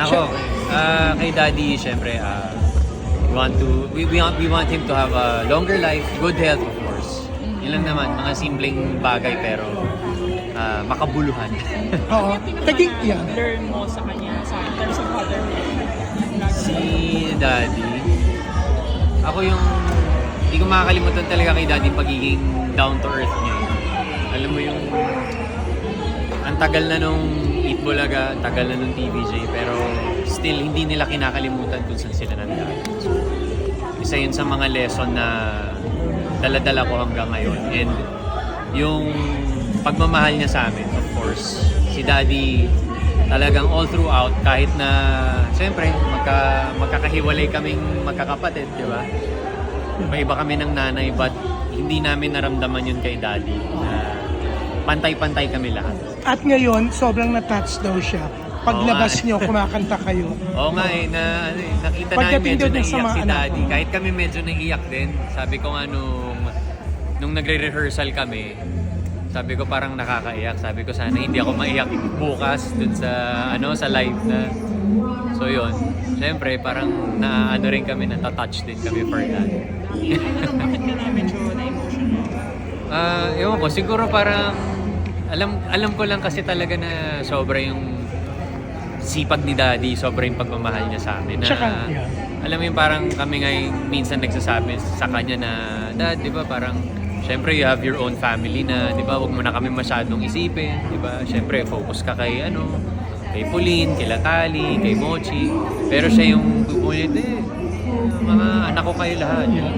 Ako, ah, kay Daddy, syempre, ah, we want to, we, we, want, we want him to have a longer life, good health, of course. Yun lang naman, mga simpleng bagay pero ah, makabuluhan. Oo. Naging, yan. learn mo sa kanya sa in terms of fatherhood? si Daddy, ako yung, hindi ko makakalimutan talaga kay Daddy pagiging down to earth niya. Alam mo yung, ang tagal na nung Bulaga, tagal na nung TVJ, pero still hindi nila kinakalimutan kung saan sila nandaan. So, isa yun sa mga lesson na daladala ko hanggang ngayon. And yung pagmamahal niya sa amin, of course, si Daddy talagang all throughout, kahit na, siyempre, magka, magkakahiwalay kaming magkakapatid, di ba? May iba kami ng nanay, but hindi namin naramdaman yun kay Daddy. Na pantay-pantay kami lahat. At ngayon, sobrang na-touch daw siya. Paglabas Oo nga. nyo, kumakanta kayo. Oo nga eh, na, ano, eh, nakita namin Pagdating medyo doon sa naiyak mga si anak Daddy. mo. Kahit kami medyo naiyak din. Sabi ko nga nung, nung nagre-rehearsal kami, sabi ko parang nakakaiyak. Sabi ko sana hindi ako maiyak bukas dun sa, ano, sa live na. So yun, syempre parang na ano rin kami, natatouch din kami for that. Bakit ka na medyo na-emotional? Ah, ewan ko, siguro parang alam alam ko lang kasi talaga na sobra yung sipag ni Daddy, sobra yung pagmamahal niya sa amin. Na, Tsaka, yeah. alam mo yung parang kami ngay minsan nagsasabi sa kanya na, Dad, di ba parang Siyempre, you have your own family na, di ba, wag mo na kami masyadong isipin, di ba? Siyempre, focus ka kay, ano, kay Pauline, kay Latali, kay Mochi. Pero siya yung pupulit, eh, mga anak ko kayo lahat. Yun,